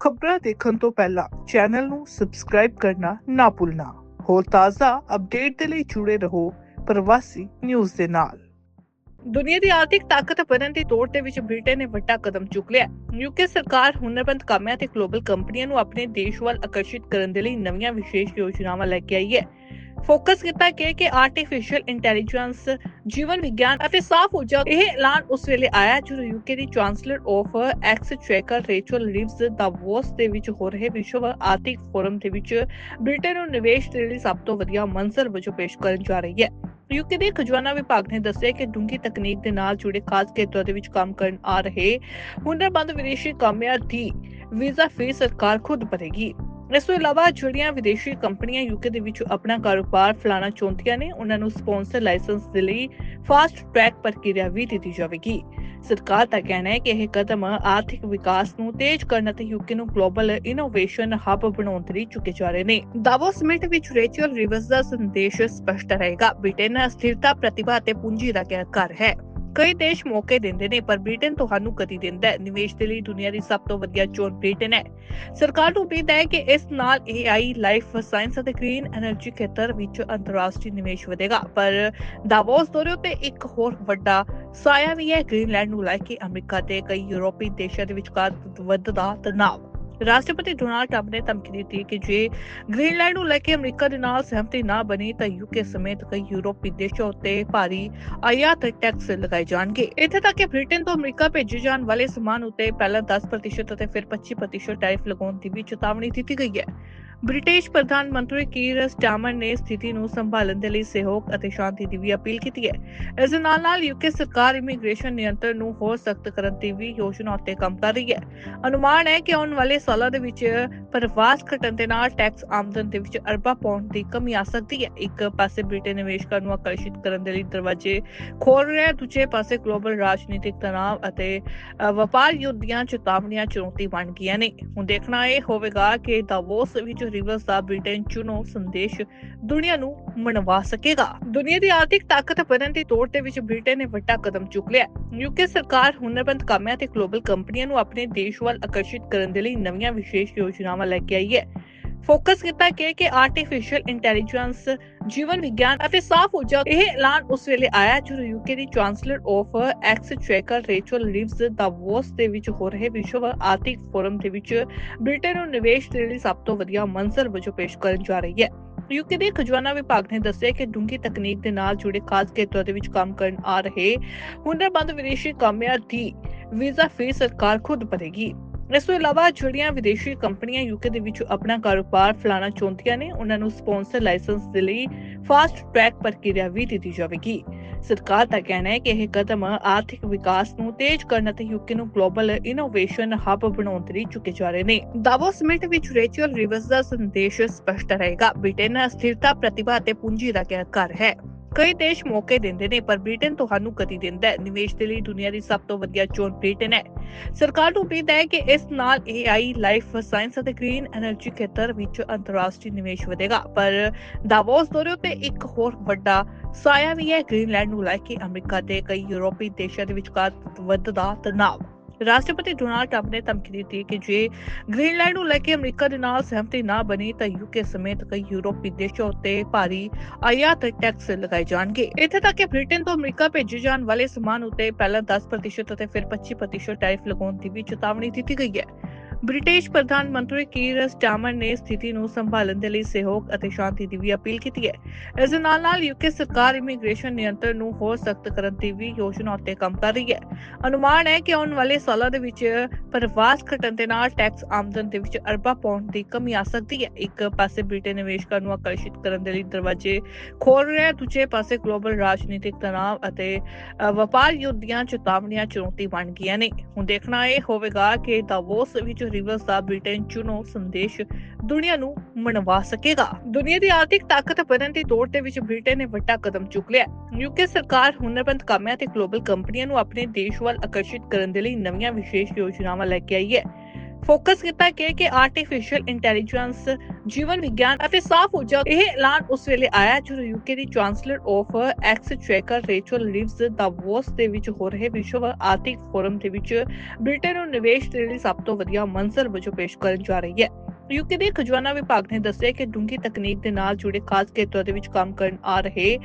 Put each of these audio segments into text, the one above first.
ਖਬਰਾਂ ਦੇਖਣ ਤੋਂ ਪਹਿਲਾਂ ਚੈਨਲ ਨੂੰ ਸਬਸਕ੍ਰਾਈਬ ਕਰਨਾ ਨਾ ਭੁੱਲਣਾ। ਹੋਰ ਤਾਜ਼ਾ ਅਪਡੇਟ ਦੇ ਲਈ ਜੁੜੇ ਰਹੋ ਪ੍ਰਵਾਸੀ ਨਿਊਜ਼ ਦੇ ਨਾਲ। ਦੁਨੀਆ ਦੀ ਆਰਥਿਕ ਤਾਕਤ ਬਣਨ ਦੇ ਤੌਰ ਦੇ ਵਿੱਚ ਬ੍ਰਿਟੇਨ ਨੇ ਵੱਡਾ ਕਦਮ ਚੁੱਕ ਲਿਆ। ਯੂਕੇ ਸਰਕਾਰ ਹੁਨਰਮੰਦ ਕਾਮਿਆਂ ਤੇ ਗਲੋਬਲ ਕੰਪਨੀਆਂ ਨੂੰ ਆਪਣੇ ਦੇਸ਼ ਵੱਲ ਆਕਰਸ਼ਿਤ ਕਰਨ ਦੇ ਲਈ ਨਵੀਆਂ ਵਿਸ਼ੇਸ਼ ਯੋਜਨਾਵਾਂ ਲੈ ਕੇ ਆਈ ਹੈ। ਫੋਕਸ ਕੀਤਾ ਗਿਆ ਕਿ ਆਰਟੀਫੀਸ਼ੀਅਲ ਇੰਟੈਲੀਜੈਂਸ ਜੀਵਨ ਵਿਗਿਆਨ ਅਤੇ ਸਾਫ਼ ਊਰਜਾ, ਇਹ ਐਲਾਨ ਉਸ ਵੇਲੇ ਆਇਆ ਜਦੋਂ UK the chancellor of exchequer Rachel Reeves davos ਦੇ ਵਿੱਚ ਹੋ ਰਹੇ ਵਿਸ਼ਵ ਆਰਥਿਕ ਫੋਰਮ ਦੇ ਵਿੱਚ ਬ੍ਰਿਟੇਨ ਨੂੰ ਨਿਵੇਸ਼ ਦੇ ਲਈ ਸਭ ਤੋਂ ਵਧੀਆ ਮੰਜ਼ਲ ਵਜੋਂ ਪੇਸ਼ ਕਰਨ ਜਾ ਰਹੀ ਹੈ। ਯੂਕੇ ਦੇ ਖਜ਼ਾਨਾ ਵਿਭਾਗ ਨੇ ਦੱਸਿਆ ਕਿ ਡੂੰਘੀ ਤਕਨੀਕ ਦੇ ਨਾਲ ਜੁੜੇ ਖਾਸ ਖੇਤਰਾਂ ਦੇ ਵਿੱਚ ਕੰਮ ਕਰਨ ਆ ਰਹੇ ਹੁਨਰਬੰਦ ਵਿਦੇਸ਼ੀ ਕਾਮਿਆਂ ਦੀ ਵੀਜ਼ਾ ਫੀਸ ਸਰਕਾਰ ਖੁਦ ਭਰੇਗੀ। ਇਸ ਤੋਂ ਇਲਾਵਾ ਜਿਹੜੀਆਂ ਵਿਦੇਸ਼ੀ ਕੰਪਨੀਆਂ ਯੂਕੇ ਦੇ ਵਿੱਚ ਆਪਣਾ ਕਾਰੋਬਾਰ ਫਲਾਣਾ ਚਾਹੁੰਦੀਆਂ ਨੇ, ਉਹਨਾਂ ਨੂੰ ਸਪਾਂਸਰ ਲਾਇਸੈਂਸ ਦੇ ਲਈ ਫਾਸਟ ਟਰੈਕ ਪ੍ਰਕਿਰਿਆ ਵੀ ਦਿੱਤੀ ਜਾਵੇਗੀ। ਸਰਕਾਰ ਦਾ ਕਹਿਣਾ ਹੈ ਕਿ ਇਹ ਕਦਮ ਆਰਥਿਕ ਵਿਕਾਸ ਨੂੰ ਤੇਜ਼ ਕਰਨ ਅਤੇ ਯੂਕੇ ਨੂੰ ਗਲੋਬਲ ਇਨੋਵੇਸ਼ਨ ਹੱਬ ਬਣਾਉਣ ਦੇ ਲਈ ਚੁੱਕੇ ਜਾ ਰਹੇ ਨੇ। ਦਾਵੋਸ ਸਮਿਟ ਵਿੱਚ ਰੇਚਲ ਰਿਵਰਸ ਦਾ ਸੰਦੇਸ਼ ਸਪਸ਼ਟ ਰਹੇਗਾ। ਬ੍ਰਿਟੇਨ ਸਥਿਰਤਾ ਪ੍ਰਤਿਭਾ ਅਤੇ ਪੂੰਜੀ ਦਾ ਘਰ ਹੈ। ਕਈ ਦੇਸ਼ ਮੌਕੇ ਦਿੰਦੇ ਨੇ, ਪਰ ਬ੍ਰਿਟਨ ਤੁਹਾਨੂੰ ਕਦੀ ਦਿੰਦਾ ਹੈ। ਨਿਵੇਸ਼ ਦੇ ਲਈ ਦੁਨੀਆ ਦੀ ਸਭ ਤੋਂ ਵਧੀਆ ਚੋਣ ਬ੍ਰਿਟਨ ਹੈ। ਸਰਕਾਰ ਨੂੰ ਉਮੀਦ ਹੈ ਕਿ ਇਸ ਨਾਲ AI ਲਾਈਫ ਸਾਇੰਸ ਅਤੇ ਗ੍ਰੀਨ એનર્ਜੀ ਖੇਤਰ ਵਿੱਚ ਅੰਤਰਰਾਸ਼ਟਰੀ ਨਿਵੇਸ਼ ਵਧੇਗਾ। ਪਰ ਦਾਵੋਸ ਦੌਰੇ ਉੱਤੇ ਇੱਕ ਹੋਰ ਵੱਡਾ ਸਾਇਆ ਵੀ ਹੈ। ਗ੍ਰੀਨਲੈਂਡ ਨੂੰ ਲੈ ਕੇ ਅਮਰੀਕਾ ਤੇ ਕਈ ਯੂਰੋਪੀ ਦੇਸ਼ਾਂ ਦੇ ਵਿਚਕਾਰ ਵੱਧਦਾ ਤਣਾਅ। ਰਾਸ਼ਟਰਪਤੀ ਡੋਨਾਲਡ ਟਰੰਪ ਨੇ ਧਮਕੀ ਦਿੱਤੀ ਕਿ ਜੇ ਗ੍ਰੀਨਲੈਂਡ ਨੂੰ ਲੈ ਕੇ ਅਮਰੀਕਾ ਦੇ ਨਾਲ ਸਹਿਮਤੀ ਨਾ ਬਣੀ ਤਾਂ ਯੂਕੇ ਸਮੇਤ ਕਈ ਯੂਰਪੀ ਦੇਸ਼ਾਂ ਉੱਤੇ ਭਾਰੀ ਆਯਾਤ ਟੈਕਸ ਲਗਾਏ ਜਾਣਗੇ। ਇੱਥੇ ਤੱਕ ਕਿ ਬ੍ਰਿਟੇਨ ਤੋਂ ਅਮਰੀਕਾ ਭੇਜੇ ਜਾਣ ਵਾਲੇ ਸਮਾਨ ਉੱਤੇ ਪਹਿਲਾਂ 10% ਅਤੇ ਫਿਰ 25% ਟੈਰਿਫ ਲਗਾਉਣ ਦੀ ਵੀ ਚੇਤਾਵਨੀ ਦਿੱਤੀ ਗਈ ਹੈ। ਬ੍ਰਿਟਿਸ਼ ਪ੍ਰਧਾਨ ਮੰਤਰੀ ਕੀਰ ਸਟਾਰਮਰ ਨੇ ਸਥਿਤੀ ਨੂੰ ਸੰਭਾਲਣ ਦੇ ਲਈ ਸਹਿਯੋਗ ਅਤੇ ਸ਼ਾਂਤੀ ਦੀ ਵੀ ਅਪੀਲ ਕੀਤੀ ਹੈ। ਇਸ ਦੇ ਨਾਲ ਨਾਲ ਯੂਕੇ ਸਰਕਾਰ ਇਮੀਗ੍ਰੇਸ਼ਨ ਨਿਯੰਤਰਣ ਨੂੰ ਹੋਰ ਸਖਤ ਕਰਨ ਦੀ ਵੀ ਯੋਜਨਾ ਉੱਤੇ ਕੰਮ ਕਰ ਰਹੀ ਹੈ। ਅਨੁਮਾਨ ਹੈ ਕਿ ਆਉਣ ਵਾਲੇ ਸਾਲਾਂ ਦੇ ਵਿੱਚ ਪ੍ਰਵਾਸ ਘਟਣ ਦੇ ਨਾਲ ਟੈਕਸ ਆਮਦਨ ਦੇ ਵਿੱਚ ਅਰਬਾਂ ਪਾਉਂਡ ਦੀ ਕਮੀ ਆ ਸਕਦੀ ਹੈ। ਇੱਕ ਪਾਸੇ ਬ੍ਰਿਟੇਨ ਨਿਵੇਸ਼ਕਾਂ ਨੂੰ ਆਕਰਸ਼ਿਤ ਕਰਨ ਦੇ ਲਈ ਦਰਵਾਜ਼ੇ ਖੋਲ ਰਿਹਾ ਹੈ ਦੂਜੇ ਪਾਸੇ ਗਲੋਬਲ ਰਾਜਨੀਤਿਕ ਤਣਾਅ ਅਤੇ ਵਪਾਰ ਯੁੱਧ ਦੀਆਂ ਚੇਤਾਵਨੀਆਂ ਚੁਣੌਤੀ ਬਣ ਗਈਆਂ ਨੇ। ਹੁਣ ਦੇਖਣਾ ਇਹ ਹੋਵੇਗਾ ਕਿ ਦਾਵੋਸ ਵਿੱਚ ਰਿਵਰਸ ਦਾ ਬ੍ਰਿਟੇਨ ਚੁਣੋ ਸੰਦੇਸ਼ ਦੁਨੀਆ ਨੂੰ ਮਨਵਾ ਸਕੇਗਾ। ਦੁਨੀਆ ਦੀ ਆਰਥਿਕ ਤਾਕਤ ਬਣਨ ਦੇ ਤੌਰ ਦੇ ਵਿੱਚ ਬ੍ਰਿਟੇਨ ਨੇ ਵੱਡਾ ਕਦਮ ਚੁੱਕ ਲਿਆ। ਯੂਕੇ ਸਰਕਾਰ ਹੁਨਰਬੰਦ ਕਾਮਿਆਂ ਤੇ ਗਲੋਬਲ ਕੰਪਨੀਆਂ ਨੂੰ ਆਪਣੇ ਦੇਸ਼ ਵੱਲ ਆਕਰਸ਼ਿਤ ਕਰਨ ਦੇ ਲਈ ਨਵੀਆਂ ਵਿਸ਼ੇਸ਼ ਯੋਜਨਾਵਾਂ ਲੈ ਕੇ ਆਈ ਹੈ। ਫੋਕਸ ਕੀਤਾ ਗਿਆ ਕਿ ਆਰਟੀਫੀਸ਼ੀਅਲ ਇੰਟੈਲੀਜੈਂਸ ਜੀਵਨ ਵਿਗਿਆਨ ਅਤੇ ਸਾਫ਼ ਊਰਜਾ, ਇਹ ਐਲਾਨ ਉਸ ਵੇਲੇ ਆਇਆ ਜਦੋਂ UK the chancellor of exchequer Rachel Reeves davos ਦੇ ਵਿੱਚ ਹੋ ਰਹੇ ਵਿਸ਼ਵ ਆਰਥਿਕ ਫੋਰਮ ਦੇ ਵਿੱਚ ਬ੍ਰਿਟੇਨ ਨੂੰ ਨਿਵੇਸ਼ ਦੇ ਲਈ ਸਭ ਤੋਂ ਵਧੀਆ ਮੰਜ਼ਲ ਵਜੋਂ ਪੇਸ਼ ਕਰਨ ਜਾ ਰਹੀ ਹੈ। ਯੂਕੇ ਦੇ ਖਜ਼ਾਨਾ ਵਿਭਾਗ ਨੇ ਦੱਸਿਆ ਕਿ ਡੂੰਘੀ ਤਕਨੀਕ ਦੇ ਨਾਲ ਜੁੜੇ ਖਾਸ ਖੇਤਰਾਂ ਦੇ ਵਿੱਚ ਕੰਮ ਕਰਨ ਆ ਰਹੇ ਹੁਨਰਬੰਦ ਵਿਦੇਸ਼ੀ ਕਾਮਿਆਂ ਦੀ ਵੀਜ਼ਾ ਫੀਸ ਸਰਕਾਰ ਖੁਦ ਭਰੇਗੀ। ਇਸ ਤੋਂ ਇਲਾਵਾ ਜਿਹੜੀਆਂ ਵਿਦੇਸ਼ੀ ਕੰਪਨੀਆਂ ਯੂਕੇ ਦੇ ਵਿੱਚ ਆਪਣਾ ਕਾਰੋਬਾਰ ਫਲਾਣਾ ਚਾਹੁੰਦੀਆਂ ਨੇ, ਉਹਨਾਂ ਨੂੰ ਸਪਾਂਸਰ ਲਾਇਸੈਂਸ ਦੇ ਲਈ ਫਾਸਟ ਟਰੈਕ ਪ੍ਰਕਿਰਿਆ ਵੀ ਦਿੱਤੀ ਜਾਵੇਗੀ। ਸਰਕਾਰ ਦਾ ਕਹਿਣਾ ਹੈ ਕਿ ਇਹ ਕਦਮ ਆਰਥਿਕ ਵਿਕਾਸ ਨੂੰ ਤੇਜ਼ ਕਰਨ ਅਤੇ ਯੂਕੇ ਨੂੰ ਗਲੋਬਲ ਇਨੋਵੇਸ਼ਨ ਹੱਬ ਬਣਾਉਣ ਦੇ ਲਈ ਚੁੱਕੇ ਜਾ ਰਹੇ ਨੇ। ਦਾਵੋ ਸਮਿਟ ਵਿੱਚ ਰੇਚਲ ਰਿਵਰਸ ਦਾ ਸੰਦੇਸ਼ ਸਪਸ਼ਟ ਰਹੇਗਾ। ਬ੍ਰਿਟੇਨ ਸਥਿਰਤਾ ਪ੍ਰਤਿਭਾ ਅਤੇ ਪੂੰਜੀ ਦਾ ਘਰ ਹੈ। ਕਈ ਦੇਸ਼ ਮੌਕੇ ਦਿੰਦੇ ਨੇ, ਪਰ ਬ੍ਰਿਟੇਨ ਤੁਹਾਨੂੰ ਕਦੀ ਦਿੰਦਾ ਹੈ। ਨਿਵੇਸ਼ ਦੇ ਲਈ ਦੁਨੀਆ ਦੀ ਸਭ ਤੋਂ ਵਧੀਆ ਚੋਣ ਬ੍ਰਿਟੇਨ ਹੈ। ਸਰਕਾਰ ਨੂੰ ਉਮੀਦ ਹੈ ਕਿ ਇਸ ਨਾਲ AI ਲਾਈਫ ਸਾਇੰਸ ਅਤੇ ਗ੍ਰੀਨ એનર્ਜੀ ਖੇਤਰ ਵਿੱਚ ਅੰਤਰਰਾਸ਼ਟਰੀ ਨਿਵੇਸ਼ ਵਧੇਗਾ। ਪਰ ਦਾਵੋਸ ਦੌਰੇ ਉੱਤੇ ਇੱਕ ਹੋਰ ਵੱਡਾ ਸਾਇਆ ਵੀ ਹੈ। ਗ੍ਰੀਨਲੈਂਡ ਨੂੰ ਲੈ ਕੇ ਅਮਰੀਕਾ ਤੇ ਕਈ ਯੂਰੋਪੀ ਦੇਸ਼ਾਂ ਦੇ ਵਿਚਕਾਰ ਵੱਧਦਾ ਤਣਾਅ। ਰਾਸ਼ਟਰਪਤੀ ਡੋਨਾਲਡ ਟਰੰਪ ਨੇ ਧਮਕੀ ਦਿੱਤੀ ਕਿ ਜੇ ਗ੍ਰੀਨਲੈਂਡ ਨੂੰ ਲੈ ਕੇ ਅਮਰੀਕਾ ਦੇ ਨਾਲ ਸਹਿਮਤੀ ਨਾ ਬਣੀ ਤਾਂ ਯੂਕੇ ਸਮੇਤ ਕਈ ਯੂਰਪੀ ਦੇਸ਼ਾਂ ਉੱਤੇ ਭਾਰੀ ਆਯਾਤ ਟੈਕਸ ਲਗਾਏ ਜਾਣਗੇ। ਇੱਥੇ ਤੱਕ ਕਿ ਬ੍ਰਿਟੇਨ ਤੋਂ ਅਮਰੀਕਾ ਭੇਜੇ ਜਾਣ ਵਾਲੇ ਸਮਾਨ ਉੱਤੇ ਪਹਿਲਾਂ 10% ਅਤੇ ਫਿਰ 25% ਟੈਰਿਫ ਲਗਾਉਣ ਦੀ ਵੀ ਚੇਤਾਵਨੀ ਦਿੱਤੀ ਗਈ ਹੈ। ਬ੍ਰਿਟਿਸ਼ ਪ੍ਰਧਾਨ ਮੰਤਰੀ ਕੀਰ ਸਟਾਰਮਰ ਨੇ ਸਥਿਤੀ ਨੂੰ ਸੰਭਾਲਣ ਦੇ ਲਈ ਸਹਿਯੋਗ ਅਤੇ ਸ਼ਾਂਤੀ ਦੀ ਵੀ ਅਪੀਲ ਕੀਤੀ ਹੈ। ਇਸ ਦੇ ਨਾਲ ਨਾਲ ਯੂਕੇ ਸਰਕਾਰ ਇਮੀਗ੍ਰੇਸ਼ਨ ਨਿਯੰਤਰਣ ਨੂੰ ਹੋਰ ਸਖਤ ਕਰਨ ਦੀ ਵੀ ਯੋਜਨਾ ਉੱਤੇ ਕੰਮ ਕਰ ਰਹੀ ਹੈ। ਅਨੁਮਾਨ ਹੈ ਕਿ ਆਉਣ ਵਾਲੇ ਸਾਲਾਂ ਦੇ ਵਿੱਚ ਪ੍ਰਵਾਸ ਘਟਣ ਦੇ ਨਾਲ ਟੈਕਸ ਆਮਦਨ ਦੇ ਵਿੱਚ ਅਰਬਾਂ ਪਾਉਂਡ ਦੀ ਕਮੀ ਆ ਸਕਦੀ ਹੈ। ਇੱਕ ਪਾਸੇ ਬ੍ਰਿਟੇਨ ਨਿਵੇਸ਼ਕਾਂ ਨੂੰ ਆਕਰਸ਼ਿਤ ਕਰਨ ਦੇ ਲਈ ਦਰਵਾਜ਼ੇ ਖੋਲ ਰਿਹਾ ਹੈ ਦੂਜੇ ਪਾਸੇ ਗਲੋਬਲ ਰਾਜਨੀਤਿਕ ਤਣਾਅ ਅਤੇ ਵਪਾਰ ਯੁੱਧ ਦੀਆਂ ਚੇਤਾਵਨੀਆਂ, ਚੁਣੌਤੀ ਬਣ ਗਈਆਂ ਨੇ। ਹੁਣ ਦੇਖਣਾ ਇਹ ਹੋਵੇਗਾ ਕਿ ਦਾਵੋਸ ਵਿੱਚ ਰਿਵਰਸ ਦਾ ਬ੍ਰਿਟੇਨ ਚੁਣੋ, ਸੰਦੇਸ਼ ਦੁਨੀਆ ਨੂੰ ਮਨਵਾ ਸਕੇਗਾ। ਦੁਨੀਆ ਦੀ ਆਰਥਿਕ ਤਾਕਤ ਬਣਨ ਦੇ ਦੌੜ ਦੇ ਵਿੱਚ ਬ੍ਰਿਟੇਨ ਨੇ ਵੱਡਾ ਕਦਮ ਚੁੱਕ ਲਿਆ। ਯੂਕੇ ਸਰਕਾਰ ਹੁਨਰਮੰਦ ਕਾਮਿਆਂ ਤੇ ਗਲੋਬਲ ਕੰਪਨੀਆਂ ਨੂੰ ਆਪਣੇ ਦੇਸ਼ ਵੱਲ ਆਕਰਸ਼ਿਤ ਕਰਨ ਦੇ ਲਈ ਨਵੀਆਂ ਵਿਸ਼ੇਸ਼ ਯੋਜਨਾਵਾਂ ਲੈ ਕੇ ਆਈ ਹੈ। ਫੋਕਸ ਕੀਤਾ ਗਿਆ ਕਿ ਆਰਟੀਫੀਸ਼ੀਅਲ ਇੰਟੈਲੀਜੈਂਸ ਜੀਵਨ ਵਿਗਿਆਨ ਅਤੇ ਸਾਫ਼ ਊਰਜਾ, ਇਹ ਐਲਾਨ ਉਸ ਵੇਲੇ ਆਇਆ ਜਦੋਂ UK the chancellor of exchequer Rachel Reeves davos ਦੇ ਵਿੱਚ ਹੋ ਰਹੇ ਵਿਸ਼ਵ ਆਰਥਿਕ ਫੋਰਮ ਦੇ ਵਿੱਚ ਬ੍ਰਿਟੇਨ ਨੂੰ ਨਿਵੇਸ਼ ਦੇ ਲਈ ਸਭ ਤੋਂ ਵਧੀਆ ਮੰਜ਼ਲ ਵਜੋਂ ਪੇਸ਼ ਕਰਨ ਜਾ ਰਹੀ ਹੈ। ਯੂਕੇ ਦੇ ਖਜ਼ਾਨਾ ਵਿਭਾਗ ਨੇ ਦੱਸਿਆ ਕਿ ਡੂੰਘੀ ਤਕਨੀਕ ਦੇ ਨਾਲ ਜੁੜੇ ਖਾਸ ਖੇਤਰਾਂ ਦੇ ਵਿੱਚ ਕੰਮ ਕਰਨ ਆ ਰਹੇ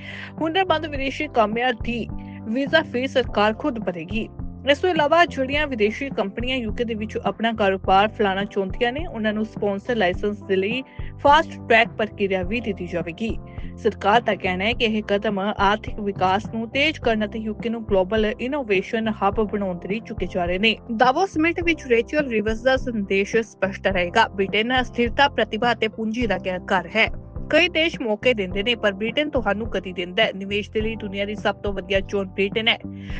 ਹੁਨਰਮੰਦ ਵਿਦੇਸ਼ੀ ਕਾਮਿਆਂ ਦੀ ਵੀਜ਼ਾ ਫੀਸ ਸਰਕਾਰ ਖੁਦ ਭਰੇਗੀ। ਇਸ ਤੋਂ ਇਲਾਵਾ ਜਿਹੜੀਆਂ ਵਿਦੇਸ਼ੀ ਕੰਪਨੀਆਂ ਯੂਕੇ ਦੇ ਵਿੱਚ ਆਪਣਾ ਕਾਰੋਬਾਰ ਫਲਾਣਾ ਚਾਹੁੰਦੀਆਂ ਨੇ, ਉਹਨਾਂ ਨੂੰ ਸਪਾਂਸਰ ਲਾਇਸੈਂਸ ਦੇ ਲਈ ਫਾਸਟ ਟਰੈਕ ਪ੍ਰਕਿਰਿਆ ਵੀ ਦਿੱਤੀ ਜਾਵੇਗੀ। ਸਰਕਾਰ ਦਾ ਕਹਿਣਾ ਹੈ ਕਿ ਇਹ ਕਦਮ ਆਰਥਿਕ ਵਿਕਾਸ ਨੂੰ ਤੇਜ਼ ਕਰਨ ਅਤੇ ਯੂਕੇ ਨੂੰ ਗਲੋਬਲ ਇਨੋਵੇਸ਼ਨ ਹੱਬ ਬਣਾਉਣ ਦੇ ਲਈ ਚੁੱਕੇ ਜਾ ਰਹੇ ਨੇ। ਦਾਵੋਸ ਸਮਿਟ ਵਿੱਚ ਰੇਚਲ ਰਿਵਰਸ ਦਾ ਸੰਦੇਸ਼ ਸਪਸ਼ਟ ਰਹੇਗਾ। ਬ੍ਰਿਟੇਨ ਸਥਿਰਤਾ ਪ੍ਰਤਿਭਾ ਅਤੇ ਪੂੰਜੀ ਦਾ ਘਰ ਹੈ। ਕਈ ਦੇਸ਼ ਮੌਕੇ ਦਿੰਦੇ ਨੇ, ਪਰ ਬ੍ਰਿਟਨ ਤੁਹਾਨੂੰ ਕਦੀ ਦਿੰਦਾ ਹੈ। ਨਿਵੇਸ਼ ਦੇ ਲਈ ਦੁਨੀਆ ਦੀ ਸਭ ਤੋਂ ਵਧੀਆ ਚੋਣ ਬ੍ਰਿਟਨ ਹੈ।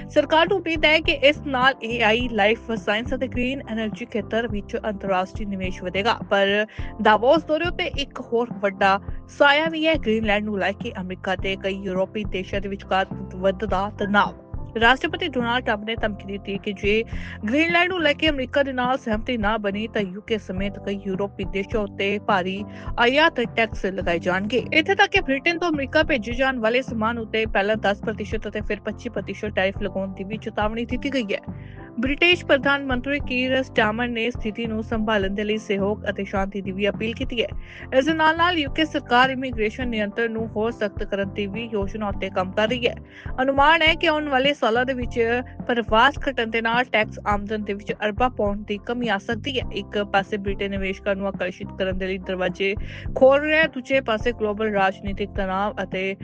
ਸਰਕਾਰ ਨੂੰ ਉਮੀਦ ਹੈ ਕਿ ਇਸ ਨਾਲ AI ਲਾਈਫ ਸਾਇੰਸ ਅਤੇ ਗ੍ਰੀਨ એનર્ਜੀ ਖੇਤਰ ਵਿੱਚ ਅੰਤਰਰਾਸ਼ਟਰੀ ਨਿਵੇਸ਼ ਵਧੇਗਾ। ਪਰ ਦਾਵੋਸ ਦੌਰੇ ਉੱਤੇ ਇੱਕ ਹੋਰ ਵੱਡਾ ਸਾਇਆ ਵੀ ਹੈ। ਗ੍ਰੀਨਲੈਂਡ ਨੂੰ ਲੈ ਕੇ ਅਮਰੀਕਾ ਤੇ ਕਈ ਯੂਰੋਪੀ ਦੇਸ਼ਾਂ ਦੇ ਵਿਚਕਾਰ ਵੱਧਦਾ ਤਣਾਅ। ਰਾਸ਼ਟਰਪਤੀ ਡੋਨਾਲਡ ਟਰੰਪ ਨੇ ਧਮਕੀ ਦਿੱਤੀ ਕਿ ਜੇ ਗ੍ਰੀਨਲੈਂਡ ਨੂੰ ਲੈ ਕੇ ਅਮਰੀਕਾ ਦੇ ਨਾਲ ਸਹਿਮਤੀ ਨਾ ਬਣੀ ਤਾਂ ਯੂਕੇ ਸਮੇਤ ਕਈ ਯੂਰਪੀ ਦੇਸ਼ਾਂ ਉੱਤੇ ਭਾਰੀ ਆਯਾਤ ਟੈਕਸ ਲਗਾਏ ਜਾਣਗੇ। ਇੱਥੇ ਤੱਕ ਕਿ ਬ੍ਰਿਟੇਨ ਤੋਂ ਅਮਰੀਕਾ ਭੇਜੇ ਜਾਣ ਵਾਲੇ ਸਮਾਨ ਉੱਤੇ ਪਹਿਲਾਂ 10% ਅਤੇ ਫਿਰ 25% ਟੈਰਿਫ ਲਗਾਉਣ ਦੀ ਵੀ ਚੇਤਾਵਨੀ ਦਿੱਤੀ ਗਈ ਹੈ। ਬ੍ਰਿਟਿਸ਼ ਪ੍ਰਧਾਨ ਮੰਤਰੀ ਕੀਰ ਸਟਾਮਰ ਨੇ ਸਥਿਤੀ ਨੂੰ ਸੰਭਾਲਣ ਦੇ ਲਈ ਸਹਿਯੋਗ ਅਤੇ ਸ਼ਾਂਤੀ ਦੀ ਵੀ ਅਪੀਲ ਕੀਤੀ ਹੈ। ਇਸ ਦੇ ਨਾਲ ਨਾਲ ਯੂਕੇ ਸਰਕਾਰ ਇਮੀਗ੍ਰੇਸ਼ਨ ਨਿਯੰਤਰਣ ਨੂੰ ਹੋਰ ਸਖਤ ਕਰਨ ਦੀ ਵੀ ਯੋਜਨਾ ਉੱਤੇ ਕੰਮ ਕਰ ਰਹੀ ਹੈ। ਅਨੁਮਾਨ ਹੈ ਕਿ ਆਉਣ ਵਾਲੇ ਸਾਲਾਂ ਦੇ ਵਿੱਚ ਪ੍ਰਵਾਸ ਘਟਣ ਦੇ ਨਾਲ ਟੈਕਸ ਆਮਦਨ ਦੇ ਵਿੱਚ ਅਰਬਾਂ ਪਾਉਂਡ ਦੀ ਕਮੀ ਆ ਸਕਦੀ ਹੈ। ਇੱਕ ਪਾਸੇ ਬ੍ਰਿਟੇਨ ਨਿਵੇਸ਼ਕਾਂ ਨੂੰ ਆਕਰਸ਼ਿਤ ਕਰਨ ਦੇ ਲਈ ਦਰਵਾਜ਼ੇ ਖੋਲ ਰਿਹਾ ਹੈ, ਦੂਜੇ ਪਾਸੇ ਗਲੋਬਲ ਰਾਜਨੀਤਿਕ ਤਣਾਅ ਅਤੇ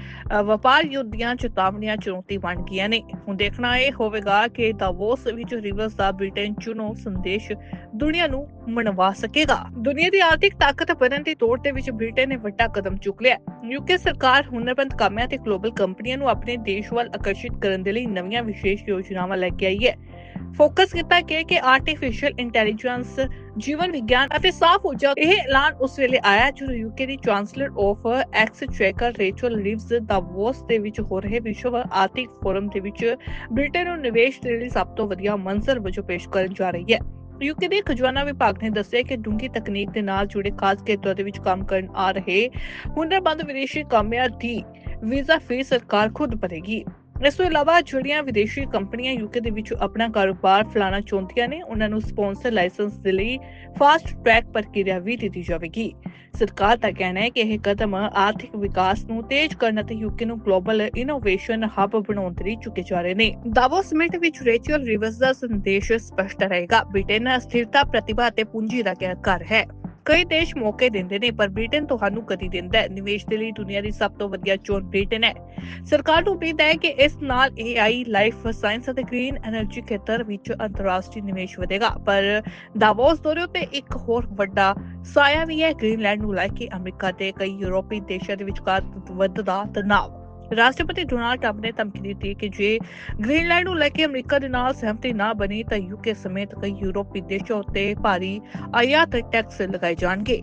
ਵਪਾਰ ਯੁੱਧ ਦੀਆਂ ਚੇਤਾਵਨੀਆਂ, ਚੁਣੌਤੀ ਬਣ ਗਈਆਂ ਨੇ। ਹੁਣ ਦੇਖਣਾ ਇਹ ਹੋਵੇਗਾ ਕਿ ਦਾਵੋਸ ਵਿੱਚ ਰਿਵਰਸ ਦਾ ਬ੍ਰਿਟੇਨ ਚੁਣੋ ਸੰਦੇਸ਼ ਦੁਨੀਆ ਨੂੰ ਮਨਵਾ ਸਕੇਗਾ। ਦੁਨੀਆ ਦੀ ਆਰਥਿਕ ਤਾਕਤ ਵਧਣ ਦੇ ਤੌਰ ਤੇ ਵਿੱਚ ਬ੍ਰਿਟੇਨ ਨੇ ਵੱਡਾ ਕਦਮ ਚੁੱਕ ਲਿਆ। ਯੂਕੇ ਸਰਕਾਰ ਹੁਨਰਮੰਦ ਕਾਮਿਆਂ ਤੇ ਗਲੋਬਲ ਕੰਪਨੀਆਂ ਨੂੰ ਆਪਣੇ ਦੇਸ਼ ਵੱਲ ਆਕਰਸ਼ਿਤ ਕਰਨ ਦੇ ਲਈ ਨਵੀਆਂ ਵਿਸ਼ੇਸ਼ ਯੋਜਨਾਵਾਂ ਲੈ ਕੇ ਆਈ ਹੈ। ਫੋਕਸ ਕੀਤਾ ਗਿਆ ਕਿ ਆਰਟੀਫੀਸ਼ੀਅਲ ਇੰਟੈਲੀਜੈਂਸ ਜੀਵਨ ਵਿਗਿਆਨ ਅਤੇ ਸਾਫ਼ ਊਰਜਾ ਇਹ ਐਲਾਨ ਉਸ ਵੇਲੇ ਆਇਆ ਜਦੋਂ UK the chancellor of exchequer Rachel Reeves davos ਦੇ ਵਿੱਚ ਹੋ ਰਹੇ ਵਿਸ਼ਵ ਆਰਥਿਕ ਫੋਰਮ ਦੇ ਵਿੱਚ ਬ੍ਰਿਟੇਨ ਨੂੰ ਨਿਵੇਸ਼ ਦੇ ਲਈ ਸਭ ਤੋਂ ਵਧੀਆ ਮੰਜ਼ਲ ਵਜੋਂ ਪੇਸ਼ ਕਰਨ ਜਾ ਰਹੀ ਹੈ। ਯੂਕੇ ਦੇ ਖਜ਼ਾਨਾ ਵਿਭਾਗ ਨੇ ਦੱਸਿਆ ਕਿ ਡੂੰਘੀ ਤਕਨੀਕ ਦੇ ਨਾਲ ਜੁੜੇ ਖਾਸ ਖੇਤਰਾਂ ਦੇ ਵਿੱਚ ਕੰਮ ਕਰਨ ਆ ਰਹੇ ਹੁਨਰਬੰਦ ਵਿਦੇਸ਼ੀ ਕਾਮਿਆਂ ਦੀ ਵੀਜ਼ਾ ਫੀਸ ਸਰਕਾਰ ਖੁਦ ਭਰੇਗੀ। ਇਸ ਤੋਂ ਇਲਾਵਾ ਜਿਹੜੀਆਂ ਵਿਦੇਸ਼ੀ ਕੰਪਨੀਆਂ ਯੂਕੇ ਦੇ ਵਿੱਚ ਆਪਣਾ ਕਾਰੋਬਾਰ ਫਲਾਣਾ ਚਾਹੁੰਦੀਆਂ ਨੇ, ਉਹਨਾਂ ਨੂੰ ਸਪਾਂਸਰ ਲਾਇਸੈਂਸ ਦੇ ਲਈ ਫਾਸਟ ਟਰੈਕ ਪ੍ਰਕਿਰਿਆ ਵੀ ਦਿੱਤੀ ਜਾਵੇਗੀ। ਸਰਕਾਰ ਦਾ ਕਹਿਣਾ ਹੈ ਕਿ ਇਹ ਕਦਮ ਆਰਥਿਕ ਵਿਕਾਸ ਨੂੰ ਤੇਜ਼ ਕਰਨ ਅਤੇ ਯੂਕੇ ਨੂੰ ਗਲੋਬਲ ਇਨੋਵੇਸ਼ਨ ਹੱਬ ਬਣਾਉਣ ਦੇ ਲਈ ਚੁੱਕੇ ਜਾ ਰਹੇ ਨੇ। ਦਾਵੋਸ ਸਮਿਟ ਵਿੱਚ ਰੇਚਲ ਰਿਵਰਸ ਦਾ ਸੰਦੇਸ਼ ਸਪਸ਼ਟ ਰਹੇਗਾ। ਬ੍ਰਿਟੇਨ ਸਥਿਰਤਾ ਪ੍ਰਤਿਭਾ ਅਤੇ ਪੂੰਜੀ ਦਾ ਘਰ ਹੈ। ਕਈ ਦੇਸ਼ ਮੌਕੇ ਦਿੰਦੇ ਨੇ, ਪਰ ਬ੍ਰਿਟਨ ਤੁਹਾਨੂੰ ਕਦੀ ਦਿੰਦਾ ਹੈ। ਨਿਵੇਸ਼ ਦੇ ਲਈ ਦੁਨੀਆ ਦੀ ਸਭ ਤੋਂ ਵਧੀਆ ਚੋਣ ਬ੍ਰਿਟਨ ਹੈ। ਸਰਕਾਰ ਨੂੰ ਉਮੀਦ ਹੈ ਕਿ ਇਸ ਨਾਲ AI ਲਾਈਫ ਸਾਇੰਸ ਅਤੇ ਗ੍ਰੀਨ એનર્ਜੀ ਖੇਤਰ ਵਿੱਚ ਅੰਤਰਰਾਸ਼ਟਰੀ ਨਿਵੇਸ਼ ਵਧੇਗਾ। ਪਰ ਦਾਵੋਸ ਦੌਰੇ ਉੱਤੇ ਇੱਕ ਹੋਰ ਵੱਡਾ ਸਾਇਆ ਵੀ ਹੈ। ਗ੍ਰੀਨਲੈਂਡ ਨੂੰ ਲੈ ਕੇ ਅਮਰੀਕਾ ਤੇ ਕਈ ਯੂਰੋਪੀ ਦੇਸ਼ਾਂ ਦੇ ਵਿਚਕਾਰ ਵੱਧਦਾ ਤਣਾਅ। ਰਾਸ਼ਟਰਪਤੀ ਡੋਨਾਲਡ ਟਰੰਪ ਨੇ ਧਮਕੀ ਦਿੱਤੀ ਕਿ ਜੇ ਗ੍ਰੀਨਲੈਂਡ ਨੂੰ ਲੈ ਕੇ ਅਮਰੀਕਾ ਦੇ ਨਾਲ ਸਹਿਮਤੀ ਨਾ ਬਣੀ ਤਾਂ ਯੂਕੇ ਸਮੇਤ ਕਈ ਯੂਰਪੀ ਦੇਸ਼ਾਂ ਉੱਤੇ ਭਾਰੀ ਆਯਾਤ ਟੈਕਸ ਲਗਾਏ ਜਾਣਗੇ।